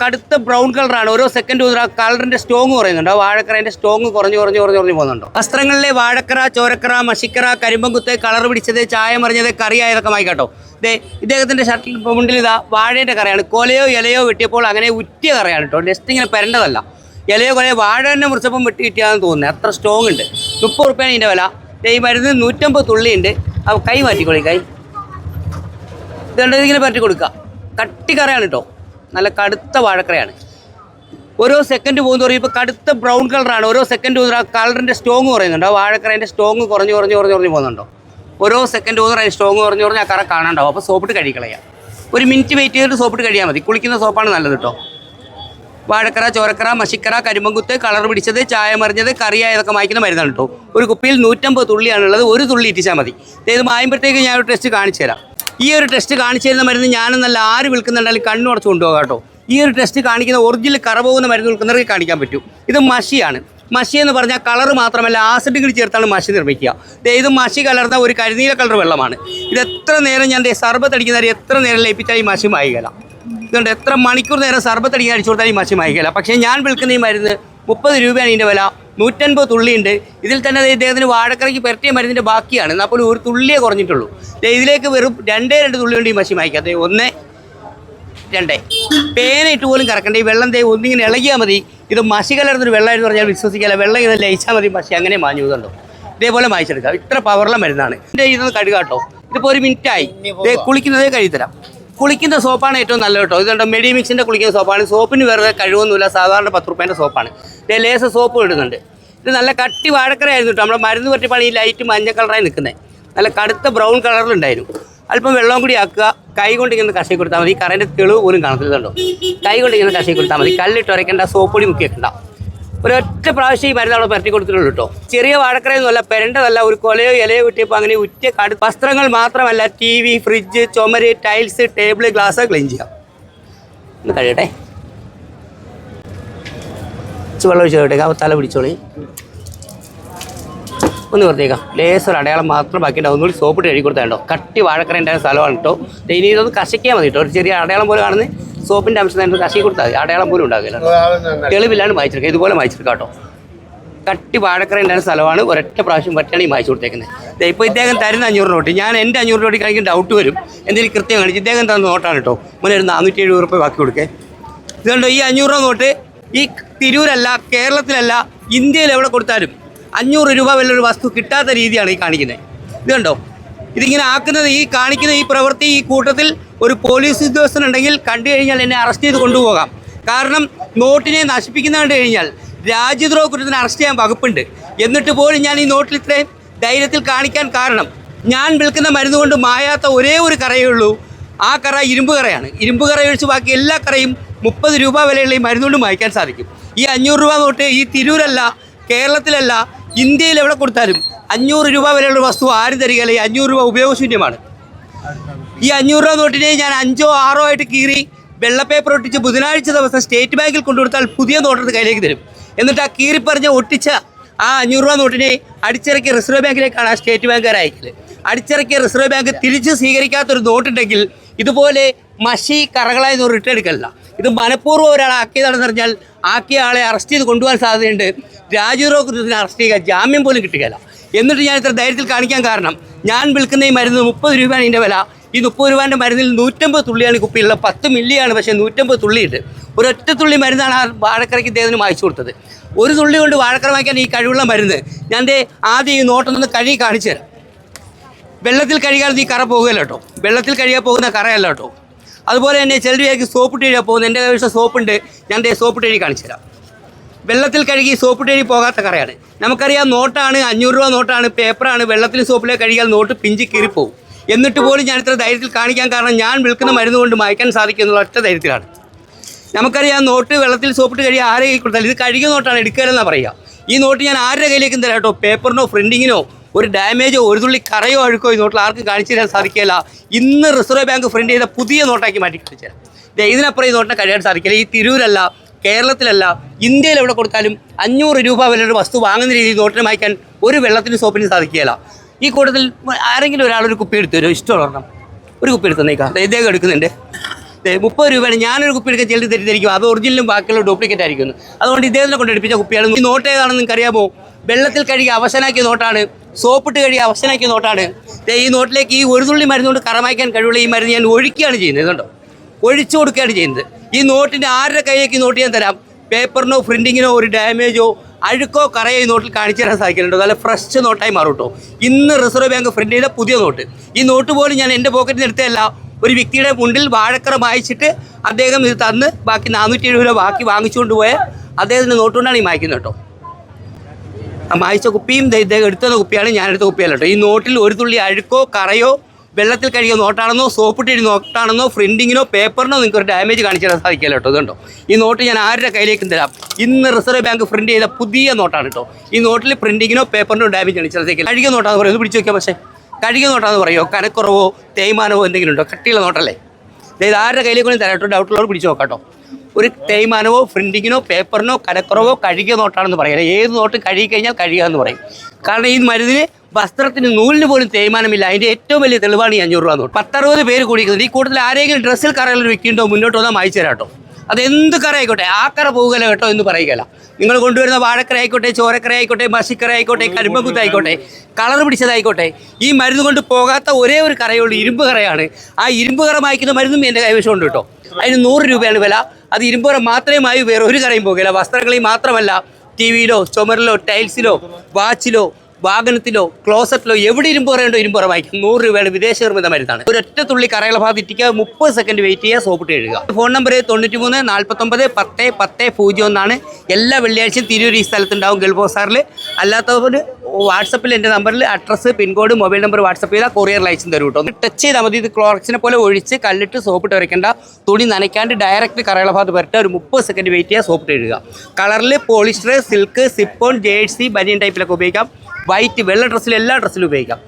കടുത്ത ബ്രൗൺ കളറാണ് ഓരോ സെക്കൻഡ് കളറിന്റെ സ്റ്റോങ് കുറയുന്നുണ്ടോ. വാഴക്കറേന്റെ സ്റ്റോങ് കുറഞ്ഞു കുറഞ്ഞു കുറഞ്ഞു കുറഞ്ഞു പോകുന്നുണ്ടോ. വസ്ത്രങ്ങളിലെ വാഴക്കറ ചോരക്കറ മഷിക്കറ കരിമ്പങ്കുത്ത് കളർ പിടിച്ചത് ചായ മറിഞ്ഞത് കറിയായതൊക്കെ കേട്ടോ. ഇതേ ഇദ്ദേഹത്തിന്റെ ഷർട്ടിൽ മുണ്ടിൽ ഇതാ വാഴേന്റെ കറയാണ്. കൊലയോ ഇലയോ വെട്ടിയപ്പോൾ അങ്ങനെ ഉറ്റിയ കറയാണ് കേട്ടോ. ജസ്റ്റ് ഇങ്ങനെ പെരണ്ടതല്ല. ഇലയോ കൊലയോ വാഴ തന്നെ മുറിച്ചപ്പം വെട്ടി കിട്ടിയാന്ന് തോന്നുന്നത് അത്ര സ്ട്രോങ് ഉണ്ട്. മുപ്പത് റുപ്യാണ് ഇതിന്റെ വില. ഈ മരുന്ന് നൂറ്റമ്പത് തുള്ളിയുണ്ട് അപ്പോൾ കൈ മാറ്റിക്കോളി കൈ. ഇതുകൊണ്ട് ഇതിങ്ങനെ പറ്റി കൊടുക്കുക. കട്ടി കറയാണ് കേട്ടോ. നല്ല കടുത്ത വാഴക്കറയാണ്. ഓരോ സെക്കൻഡ് പോകുന്നതോറും ഇപ്പോൾ കടുത്ത ബ്രൗൺ കളറാണ് ഓരോ സെക്കൻഡ് പോകുന്ന ആ കളറിന്റെ സ്ട്രോങ് കുറയുന്നുണ്ടോ. വാഴക്കറേന്റെ സ്ട്രോങ് കുറഞ്ഞ് കുറഞ്ഞ് കുറഞ്ഞ് കുറഞ്ഞ് പോകുന്നുണ്ടോ? ഓരോ സെക്കൻഡ് പോകുന്ന അതിന് സ്ട്രോങ് കുറഞ്ഞ് കുറഞ്ഞ് ആ കറ കാണാണ്ടാവും. അപ്പോൾ സോപ്പിട്ട് കഴിക്കളയാം. ഒരു മിനിറ്റ് വെയിറ്റ് ചെയ്തിട്ട് സോപ്പിട്ട് കഴിയാൽ മതി. കുളിക്കുന്ന സോപ്പാണ് നല്ലത് കേട്ടോ വാഴക്കറ ചോരക്കറ മഷിക്കറ കരിമ്പങ്കുത്ത് കളർ പിടിച്ചത് ചായ മറിഞ്ഞത് കറിയായതൊക്കെ മായ്ക്കുന്ന മരുന്നാണ് കേട്ടോ ഒരു കുപ്പിയിൽ നൂറ്റമ്പത് തുള്ളിയാണുള്ളത്. ഒരു തുള്ളി ഇറ്റിച്ചാൽ മതി. ഇത് മായുമ്പോഴത്തേക്ക് ഞാൻ ഒരു ടെസ്റ്റ് കാണിച്ചു തരാം ഈ ഒരു ടെസ്റ്റ് കാണിച്ചു തരുന്ന മരുന്ന് ഞാനും നല്ല ആര് വിൽക്കുന്നുണ്ടെങ്കിൽ കണ്ണു അടച്ച് കൊണ്ടുപോകാം കേട്ടോ. ഈ ഒരു ടെസ്റ്റ് കാണിക്കുന്ന ഒറിജിനൽ കറ പോകുന്ന മരുന്ന് വിൽക്കുന്നവർക്ക് കാണിക്കാൻ പറ്റും. ഇത് മഷിയാണ്. മഷി എന്ന് പറഞ്ഞാൽ കളർ മാത്രമല്ല ആസിഡ് കൂടി ചേർത്താണ് മഷി നിർമ്മിക്കുക. ഇത് മഷി കലർന്ന ഒരു കരിനീല കളർ വെള്ളമാണ്. ഇത് എത്ര നേരം ഞാൻ ദേ സർബത്ത് അടിക്കുന്നവർ എത്ര നേരം ലയിപ്പിച്ചാൽ ഈ മഷി മായികല ഇതുകൊണ്ട് എത്ര മണിക്കൂർ നേരം സർബത്ത് അടിക്കാൻ അടിച്ചു കൊടുത്താൽ ഈ മഷി മായികല പക്ഷേ ഞാൻ വിൽക്കുന്ന ഈ മരുന്ന് മുപ്പത് രൂപയാണ് ഇതിന്റെ വില. നൂറ്റൻപത് തുള്ളിയുണ്ട്. ഇതിൽ തന്നെ ഇദ്ദേഹത്തിന് വാഴക്കറയ്ക്ക് പെരട്ടിയ മരുന്നിന്റെ ബാക്കിയാണ്. എന്നാൽ പോലും ഒരു തുള്ളിയേ കുറഞ്ഞിട്ടുള്ളൂ. ഇതിലേക്ക് വെറും രണ്ടേ രണ്ട് തുള്ളി കൊണ്ട് ഈ മഷി മായ്ക്കാതെ ഒന്ന് രണ്ടേ. പേന ഇട്ട് പോലും കറക്കണ്ട. ഈ വെള്ളം ദേ ഒന്നിങ്ങനെ ഇളകിയാൽ മതി. ഇത് മഷി കലർന്നൊരു വെള്ളമായിരുന്നു പറഞ്ഞാൽ വിശ്വസിക്കില്ല. വെള്ളം ഇങ്ങനെ ലയിച്ചാൽ മതി മഷി. അങ്ങനെ മാഞ്ഞു പോകുന്നുണ്ടോ. ഇതേപോലെ മായിച്ചെടുക്കാം. ഇത്ര പവറുള്ള മരുന്നാണ്. ഇതിന്റെ ഇതൊന്ന് കഴുകാട്ടോ ഇതിപ്പോൾ ഒരു മിനിറ്റായി കുളിക്കുന്നതേ കഴുകിത്തരാം കുളിക്കുന്ന സോപ്പാണ് ഏറ്റവും നല്ലത് കേട്ടോ. ഇതുണ്ട് മെഡിമിക്സിന്റെ കുളിക്കുന്ന സോപ്പാണ്. സോപ്പിന് വേറെ കഴിവൊന്നുമില്ല സാധാരണ പത്ത് റുപ്യേന്റെ സോപ്പാണ്. ഇതേ ലേസ് സോപ്പ് ഇടുന്നുണ്ട്. ഇത് നല്ല കട്ടി വാഴക്കരയായിരുന്നു കേട്ടോ. നമ്മുടെ മരുന്ന് പറ്റി പണി ലൈറ്റ് മഞ്ഞ കളറായി നിൽക്കുന്നത് നല്ല കടുത്ത ബ്രൗൺ കളറിലുണ്ടായിരുന്നു അല്പം വെള്ളം കൂടി ആക്കുക. കൈ കൊണ്ട് ഇങ്ങനെ കഷി കൊടുത്താൽ മതി. കറന്റെ തെളിവ് പോലും കാണത്തില്ല കൈ കൊണ്ട് ഇങ്ങനെ കഷി കൊടുത്താൽ മതി. കല്ലിട്ട് ഉരയ്ക്കേണ്ട മുക്കി വെക്കണ്ട ഒരൊറ്റ പ്രാവശ്യം ഈ മരുന്ന് അവിടെ പരട്ടി കൊടുത്തിട്ടുള്ളൂ കേട്ടോ ചെറിയ വാഴക്കരയൊന്നുമല്ല പെരണ്ടതല്ല ഒരു കൊലയോ ഇലയോ കിട്ടിയപ്പോൾ അങ്ങനെ ഉറ്റ കാട് വസ്ത്രങ്ങൾ മാത്രമല്ല ടി വി ഫ്രിഡ്ജ് ചുമര് ടൈൽസ് ടേബിൾ ഗ്ലാസ് ക്ലീൻ ചെയ്യാം. ഒന്ന് കഴിയട്ടെ വെള്ളം ഒഴിച്ച് കഴിയട്ടെ തല പിടിച്ചോളി. ഒന്ന് വെറുതേക്കാം ലേസർ അടയാളം മാത്രം ബാക്കിയുണ്ടാവും ഒന്നുകൂടി സോപ്പിട്ട് കഴുകി കേട്ടോ കട്ടി വാഴക്കറേന്റെ സ്ഥലമാണ് കേട്ടോ ഇനി ഇതൊന്ന് കശിക്കാൻ മതി കേട്ടോ ഒരു ചെറിയ അടയാളം പോലെ കാണുന്നത് സോപ്പിന്റെ അംശം തന്നെ കശി കൊടുത്താൽ മതി. അടയാളം പോലും ഉണ്ടാകില്ല തെളിവില്ലാണ്ട് വായിച്ചെടുക്കുക ഇതുപോലെ വായിച്ചെടുക്കാം കേട്ടോ. കട്ടി വാഴക്കറേന്റെ സ്ഥലമാണ് ഒരൊറ്റ പ്രാവശ്യം പറ്റാണ് ഈ വായിച്ചു കൊടുത്തേക്കുന്നത്. ഇപ്പോൾ ഇദ്ദേഹം തരുന്ന അഞ്ഞൂറ് നോട്ട്. ഞാൻ എന്റെ അഞ്ഞൂറ് നോട്ട് കഴിക്കാൻ ഡൗട്ട് വരും. എന്തെങ്കിലും കൃത്യം കാണിച്ച് ഇദ്ദേഹം തന്ന നോട്ടാണ് കേട്ടോ. മുന്നേ ഒരു നാനൂറ്റി എഴുപത് റുപ്യ ബാക്കി കൊടുക്കേ. ഇതുകൊണ്ട് ഈ അഞ്ഞൂറ് രൂപ നോട്ട് ഈ തിരൂരല്ല കേരളത്തിലല്ല ഇന്ത്യയിൽ എവിടെ കൊടുത്താലും അഞ്ഞൂറ് രൂപ വല്ലൊരു വസ്തു കിട്ടാത്ത രീതിയാണ് ഈ കാണിക്കുന്നത്. ഇത് കണ്ടോ ഇതിങ്ങനെ ആക്കുന്നത് ഈ കാണിക്കുന്ന ഈ പ്രവൃത്തി ഈ കൂട്ടത്തിൽ ഒരു പോലീസ് ഉദ്യോഗസ്ഥൻ ഉണ്ടെങ്കിൽ കണ്ടു കഴിഞ്ഞാൽ എന്നെ അറസ്റ്റ് ചെയ്ത് കൊണ്ടുപോകാം. കാരണം നോട്ടിനെ നശിപ്പിക്കുന്ന കണ്ടു കഴിഞ്ഞാൽ രാജ്യദ്രോഹ കുറ്റത്തിന് അറസ്റ്റ് ചെയ്യാൻ വകുപ്പുണ്ട്. എന്നിട്ട് പോലും ഞാൻ ഈ നോട്ടിൽ ഇത്രയും ധൈര്യത്തിൽ കാണിക്കാൻ കാരണം ഞാൻ വിൽക്കുന്ന മരുന്ന് കൊണ്ട് മായാത്ത ഒരേ ഒരു കറയേ ഉള്ളൂ. ആ കറ ഇരുമ്പ് കറയാണ്. ഇരുമ്പ് കറ ഒഴിച്ച് ബാക്കി എല്ലാ കറയും മുപ്പത് രൂപ വിലയുള്ള ഈ മരുന്നുകൊണ്ട് മായ്ക്കാൻ സാധിക്കും. ഈ അഞ്ഞൂറ് രൂപ തൊട്ട് ഈ തിരൂരല്ല കേരളത്തിലല്ല ഇന്ത്യയിൽ എവിടെ കൊടുത്താലും അഞ്ഞൂറ് രൂപ വരെയുള്ള വസ്തു ആരും തരികയില്ല. ഈ അഞ്ഞൂറ് രൂപ ഉപയോഗശൂന്യമാണ്. ഈ അഞ്ഞൂറ് രൂപ നോട്ടിനെ ഞാൻ അഞ്ചോ ആറോ ആയിട്ട് കീറി വെള്ളപ്പേപ്പർ ഒട്ടിച്ച് ബുധനാഴ്ച ദിവസം സ്റ്റേറ്റ് ബാങ്കിൽ കൊണ്ടുകൊടുത്താൽ പുതിയ നോട്ടത് കയ്യിലേക്ക് തരും. എന്നിട്ട് ആ കീറിപ്പറഞ്ഞ് ഒട്ടിച്ച ആ അഞ്ഞൂറ് രൂപ നോട്ടിനെ അടിച്ചിറക്കി റിസർവ് ബാങ്കിലേക്കാണ് ആ സ്റ്റേറ്റ് ബാങ്കുകാർ അയക്കൽ. അടിച്ചിറക്കിയ റിസർവ് ബാങ്ക് തിരിച്ച് സ്വീകരിക്കാത്തൊരു നോട്ടുണ്ടെങ്കിൽ ഇതുപോലെ മഷി കറകളായി റിട്ടേൺ എടുക്കലില്ല. ഇത് മനഃപൂർവം ഒരാൾ ആക്കിയതാണെന്ന് പറഞ്ഞാൽ ആക്കിയ ആളെ അറസ്റ്റ് ചെയ്ത് കൊണ്ടുപോകാൻ സാധ്യതയുണ്ട്. രാജ്യദ്രോഹ കുറിച്ച് അറസ്റ്റ് ചെയ്യുക ജാമ്യം പോലും കിട്ടുകയില്ല. എന്നിട്ട് ഞാൻ ഇത്ര ധൈര്യത്തിൽ കാണിക്കാൻ കാരണം ഞാൻ വിൽക്കുന്ന ഈ മരുന്ന് മുപ്പത് രൂപയാണ് ഇതിന്റെ വില. ഈ മുപ്പത് രൂപേന്റെ മരുന്നിൽ നൂറ്റമ്പത് തുള്ളിയാണ് കുപ്പിയുള്ള പത്ത് മില്ലിയാണ് പക്ഷേ നൂറ്റമ്പത് തുള്ളിയുണ്ട്. ഒരൊറ്റ തുള്ളി മരുന്നാണ് ആ വാഴക്കരയ്ക്ക് ഇദ്ദേഹത്തിന് വായിച്ചു കൊടുത്തത്. ഒരു തുള്ളി കൊണ്ട് വാഴക്കര വാങ്ങിക്കാൻ ഈ കഴിവുള്ള മരുന്ന് ഞാൻ എന്റെ ആദ്യം ഈ നോട്ടൊന്ന് കഴുകി കാണിച്ചു തരാം. വെള്ളത്തിൽ കഴുകാതെ ഈ കറ പോകുകയല്ല കേട്ടോ. വെള്ളത്തിൽ കഴുകാൻ പോകുന്ന കറയല്ല കേട്ടോ. അതുപോലെ തന്നെ ചിലർ വിചാരിക്കും സോപ്പിട്ട് കഴുകാൻ പോകുന്നത് എന്റെ കൈവശം സോപ്പുണ്ട് ഞാൻ സോപ്പിട്ട് കഴുകി കാണിച്ചു തരാം. വെള്ളത്തിൽ കഴുകി സോപ്പിട്ട് കഴുകി പോകാത്ത കറയാണ്. നമുക്കറിയാം നോട്ടാണ് അഞ്ഞൂറ് രൂപ നോട്ടാണ് പേപ്പറാണ്. വെള്ളത്തിൽ സോപ്പിലേക്ക് കഴുകിയാൽ നോട്ട് പിഞ്ചി കീറിപ്പോവും എന്നിട്ട് പോലും ഞാൻ ഇത്ര ധൈര്യത്തിൽ കാണിക്കാൻ കാരണം ഞാൻ വിൽക്കുന്ന മരുന്ന് കൊണ്ട് മായ്ക്കാൻ സാധിക്കും എന്നുള്ള ഒറ്റ ധൈര്യത്തിലാണ്. നമുക്കറിയാം നോട്ട് വെള്ളത്തിൽ സോപ്പിട്ട് കഴുകി ആരെ കൈ കൊടുത്താൽ ഇത് കഴുകിയ നോട്ടാണ് എടുക്കലെന്നാണ് പറയുക. ഈ നോട്ട് ഞാൻ ആരുടെ കയ്യിലേക്കും തരാം കേട്ടോ? പേപ്പറിനോ പ്രിന്റിങ്ങിനോ ഒരു ഡാമേജോ ഒരു തുള്ളി കറയോ അഴുക്കോ ഈ നോട്ടിൽ ആർക്കും കാണിച്ചു തരാൻ സാധിക്കില്ല ഇന്ന് റിസർവ് ബാങ്ക് പ്രിന്റ് ചെയ്ത പുതിയ നോട്ടാക്കി മാറ്റി കാണിച്ചു തരാം ഇതിനപ്പുറം ഈ നോട്ടിനെ കഴിയാൻ സാധിക്കില്ല. ഈ തിരൂരല്ല കേരളത്തിലല്ല ഇന്ത്യയിൽ എവിടെ കൊടുത്താലും അഞ്ഞൂറ് രൂപ വിലയുടെ വസ്തു വാങ്ങുന്ന രീതിയിൽ നോട്ടിനെ മായ്ക്കാൻ ഒരു വെള്ളത്തിന് സോപ്പിന് സാധിക്കുകയില്ല. ഈ കൂട്ടത്തിൽ ആരെങ്കിലും ഒരാളൊരു ഒരു കുപ്പി എടുത്തു തരുമോ? ഇഷ്ടമുള്ള ഒരു കുപ്പി എടുത്തു തന്നേക്കാം. ഇദ്ദേഹം എടുക്കുന്നുണ്ട്. മുപ്പത് രൂപയാണ്. ഞാനൊരു കുപ്പി എടുക്കാൻ ചെല്ലി തെറ്റിദ്ധരിക്കും. അത് ഒറിജിനലും ബാക്കിയുള്ള ഡ്യൂപ്ലിക്കേറ്റ് ആയിരിക്കുന്നു. അതുകൊണ്ട് ഇദ്ദേഹത്തിനെ കൊണ്ട് എടുപ്പിച്ച കുപ്പിയാണ്. ഈ നോട്ട് ഏതാണെന്ന് നിങ്ങൾക്ക് വെള്ളത്തിൽ കഴുകി അവശനാക്കിയ നോട്ടാണ്. സോപ്പിട്ട് കഴിയുക അവശനാക്കിയ നോട്ടാണ്. ഈ നോട്ടിലേക്ക് ഈ ഒരു തുള്ളി മരുന്നുകൊണ്ട് കറമായ്ക്കാൻ കഴിവുള്ള ഈ മരുന്ന് ഞാൻ ഒഴിക്കുകയാണ് ചെയ്യുന്നത് ഇതുണ്ടോ ഒഴിച്ചു കൊടുക്കുകയാണ് ചെയ്യുന്നത്. ഈ നോട്ടിന്റെ ആരുടെ കയ്യിലേക്ക് നോട്ട് ഞാൻ തരാം? പേപ്പറിനോ പ്രിന്റിങ്ങിനോ ഒരു ഡാമേജോ അഴുക്കോ കറയോ ഈ നോട്ടിൽ കാണിച്ചു തരാൻ സാധിക്കുന്നുണ്ടോ? നല്ല ഫ്രഷ് നോട്ടായി മാറും കേട്ടോ. ഇന്ന് റിസർവ് ബാങ്ക് പ്രിന്റ് ചെയ്ത പുതിയ നോട്ട്. ഈ നോട്ട് പോലും ഞാൻ എന്റെ പോക്കറ്റിൽ നിന്ന് എടുത്തതല്ല. ഒരു വ്യക്തിയുടെ മുണ്ടിൽ വാഴക്കറ വായിച്ചിട്ട് അദ്ദേഹം ഇത് തന്ന് ബാക്കി നാനൂറ്റി എഴുപത് രൂപ ബാക്കി വാങ്ങിച്ചുകൊണ്ട് പോയ അദ്ദേഹത്തിന്റെ നോട്ടുകൊണ്ടാണ് ഈ മായ്ക്കുന്നത് കേട്ടോ. മായ്ച്ച കുപ്പിയും ദേ ഇദ്ദേഹം എടുത്ത കുപ്പിയാണ് ഞാൻ എടുത്ത കുപ്പിയല്ല കേട്ടോ. ഈ നോട്ടിൽ ഒരു തുള്ളി അഴുക്കോ കറയോ വെള്ളത്തിൽ കഴുകിയ നോട്ടാണെന്നോ സോപ്പിട്ടിരി നോട്ടാണെന്നോ പ്രിന്റിങ്ങിനോ പേപ്പറിനോ നിങ്ങൾക്ക് ഒരു ഡാമേജ് കാണിച്ചു തരാൻ സാധിക്കില്ല കേട്ടോ. ഇതുണ്ടോ? ഈ നോട്ട് ഞാൻ ആരുടെ കയ്യിലേക്കും തരാം. ഇന്ന് റിസർവ് ബാങ്ക് പ്രിന്റ് ചെയ്ത പുതിയ നോട്ടാണ് കേട്ടോ. ഈ നോട്ടിൽ പ്രിന്റിങ്ങിനോ പേപ്പറിനോ ഡാമേജ് കാണിച്ചു സാധിക്കില്ല കഴുകിയ നോട്ടാന്ന് പറയുന്നത് പിടിച്ചു നോക്കിയാൽ പക്ഷേ. കഴുകിയ നോട്ടാന്ന് പറയുമോ? കനക്കുറവോ തേയ്മാനമോ എന്തെങ്കിലും ഉണ്ടോ? കട്ടിയുള്ള നോട്ടല്ലേ? ഇത് ആരുടെ കയ്യിലേക്ക് വേണമെങ്കിൽ തരാം കേട്ടോ. ഡൗട്ടുള്ളവർ പിടിച്ചു നോക്കാം കേട്ടോ. ഒരു തേയ്മാനമോ പ്രിന്റിങ്ങിനോ പേപ്പറിനോ കരക്കുറവോ കഴുകിയ നോട്ടാണെന്ന് പറയുക ഏത് നോട്ട് കഴുകി കഴിഞ്ഞാൽ കഴുകുക എന്ന് പറയും. കാരണം ഈ മരുന്നിന് വസ്ത്രത്തിന് നൂലിന് പോലും തേയ്മാനമില്ല. അതിന്റെ ഏറ്റവും വലിയ തെളിവാണ് ഈ അഞ്ഞൂറ് രൂപ നോട്ട്. പത്തറുപത് പേര് കൂടിക്കുന്നത് ഈ കൂട്ടത്തിൽ ആരെങ്കിലും ഡ്രസ്സിൽ കറയുള്ള വ്യക്തിയുണ്ടോ മുന്നോട്ട് വന്നാൽ അയച്ചു തരാം കേട്ടോ. അത് എന്ത് കറ ആയിക്കോട്ടെ ആ കറ പോകുകയില്ല കേട്ടോ എന്ന് പറയുകയില്ല. നിങ്ങൾ കൊണ്ടുവരുന്ന വാഴക്കറ ആയിക്കോട്ടെ ചോരക്കറ ആയിക്കോട്ടെ മഷിക്കര ആയിക്കോട്ടെ കരിമ്പക്കുത്ത് ആയിക്കോട്ടെ കളർ പിടിച്ചതായിക്കോട്ടെ ഈ മരുന്ന് കൊണ്ട് പോകാത്ത ഒരേ ഒരു കറയുള്ളൂ ഇരുമ്പ് കറയാണ്. ആ ഇരുമ്പ് കറ മായ്ക്കുന്ന മരുന്നും എന്റെ കൈവശം ഉണ്ട് കേട്ടോ. അതിന് നൂറ് രൂപയാണ് വില. അത് ഇരുമ്പ് മാത്രമായി വേറെ ഒരു കടയും പോകില്ല. വസ്ത്രങ്ങളിൽ മാത്രമല്ല ടി വിയിലോ ചുമരിലോ ടൈൽസിലോ വാച്ചിലോ വാഹനത്തിലോ ക്ലോസറ്റിലോ എവിടെ ഇരുമ്പ് പറയുണ്ടോ ഇരുമ്പ് വായിക്കും. നൂറ് രൂപയുടെ വിദേശ നിർമ്മിത മരുന്നാണ്. ഒരൊറ്റ തുള്ളി കറയുള്ള ഭാഗത്ത് ഇരിക്കുക മുപ്പത് സെക്കൻഡ് വെയിറ്റ് ചെയ്യുക സോപ്പിട്ട് എഴുതുക. ഫോൺ നമ്പർ തൊണ്ണൂറ്റി മൂന്ന് നാൽപ്പത്തൊമ്പത് പത്ത് പത്ത് പൂജ്യം ഒന്നാണ്. എല്ലാ വെള്ളിയാഴ്ചയും തിരൂർ ഈ സ്ഥലത്തുണ്ടാവും ഗൾഫ് ബസാറിൽ അല്ലാത്തവർ വാട്സപ്പിൽ എന്റെ നമ്പറിൽ address pincode mobile number WhatsApp ചെയ്താൽ കൊറിയർ അയച്ചും തരും കേട്ടോ. ടച്ച് ചെയ്താൽ മതി. ഇത് ക്ലോറക്സിനെ പോലെ ഒഴിച്ച് കല്ലിട്ട് സോപ്പിട്ട് വരയ്ക്കേണ്ട. തുണി നനയ്ക്കാണ്ട് ഡയറക്റ്റ് കറയുള്ള ഭാഗത്ത് വരട്ടെ. ഒരു മുപ്പത് സെക്കൻഡ് വെയിറ്റ് ചെയ്യുക സോപ്പിട്ട് എഴുതുക. കളറിൽ പോളിസ്റ്റർ സിൽക്ക് സിപ്പോൺ ജേഴ്സി ബനിയൻ ടൈപ്പിലൊക്കെ ഉപയോഗിക്കാം. വൈറ്റ് വെള്ള ഡ്രസ്സിൽ എല്ലാ ഡ്രസ്സിലും ഉപയോഗിക്കാം.